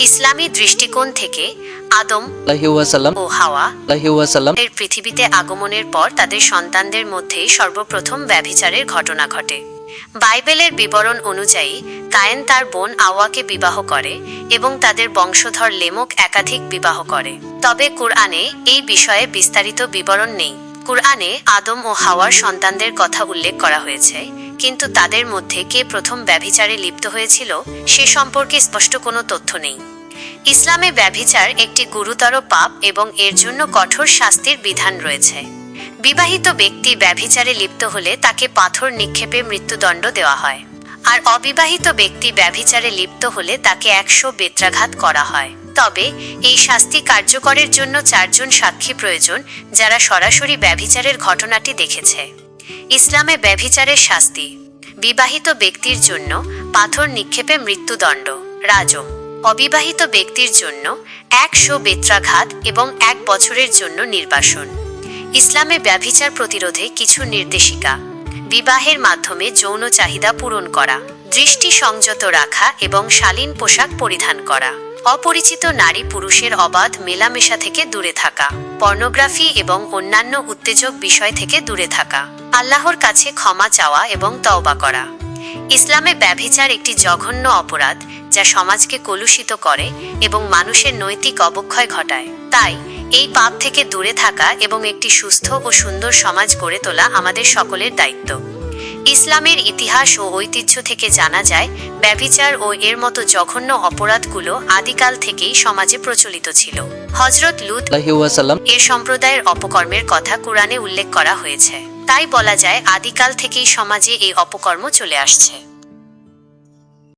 ইসলামী দৃষ্টিকোণ থেকে আদম ও হাওয়া এর পৃথিবীতে আগমনের পর তাদের সন্তানদের মধ্যেই সর্বপ্রথম ব্যভিচারের ঘটনা ঘটে। বাইবেলের বিবরণ অনুযায়ী কায়েন তার বোন আওয়াকে বিবাহ করে এবং তাদের বংশধর লেমক একাধিক বিবাহ করে। তবে কুরআনে এই বিষয়ে বিস্তারিত বিবরণ নেই। কুরআনে আদম ও হাওয়ার সন্তানদের কথা উল্লেখ করা হয়েছে, কিন্তু তাদের মধ্যে কে প্রথম ব্যভিচারে লিপ্ত হয়েছিল সে সম্পর্কে স্পষ্ট কোনো তথ্য নেই। ইসলামে ব্যভিচার একটি গুরুতর পাপ এবং এর জন্য কঠোর শাস্তির বিধান রয়েছে। বিবাহিত ব্যক্তি ব্যভিচারে লিপ্ত হলে তাকে পাথর নিক্ষেপে মৃত্যুদণ্ড দেওয়া হয়। আর অবিবাহিত ব্যক্তি ব্যভিচারে লিপ্ত হলে তাকে একশো বেত্রাঘাত করা হয়। তবে এই শাস্তি কার্যকরের জন্য চারজন সাক্ষী প্রয়োজন যারা সরাসরি ব্যভিচারের ঘটনাটি দেখেছে। ইসলামে ব্যভিচারের শাস্তি, বিবাহিত ব্যক্তির জন্য পাথর নিক্ষেপে মৃত্যুদণ্ড, রাজম, অবিবাহিত ব্যক্তির জন্য একশো বেত্রাঘাত এবং এক বছরের জন্য নির্বাসন। ইসলামে ব্যভিচার প্রতিরোধে কিছু নির্দেশিকা, বিবাহের মাধ্যমে যৌন চাহিদা পূরণ করা, দৃষ্টি সংযত রাখা এবং শালীন পোশাক পরিধান করা। অপরিচিত নারী পুরুষের অবাধ মেলামেশা থেকে দূরে থাকা, পর্নোগ্রাফি এবং অন্যান্য উত্তেজক বিষয় থেকে দূরে থাকা, আল্লাহর কাছে ক্ষমা চাওয়া এবং তওবা করা। ইসলামে ব্যভিচার একটি জঘন্য অপরাধ যা সমাজকে কলুষিত করে এবং মানুষের নৈতিক অবক্ষয় ঘটায়। তাই, এই পাপ থেকে দূরে থাকা এবং একটি সুস্থ ও সুন্দর সমাজ গড়ে তোলা আমাদের সকলের দায়িত্ব। ইসলামের ইতিহাস ও ঐতিহ্য থেকে জানা যায় ব্যভিচার ও এর মতো জঘন্য অপরাধগুলো আদিকাল থেকেই সমাজে প্রচলিত ছিল। হজরত লুত এ সম্প্রদায়ের অপকর্মের কথা কোরআনে উল্লেখ করা হয়েছে। তাই বলা যায় আদিকাল থেকেই সমাজে এই অপকর্ম চলে আসছে।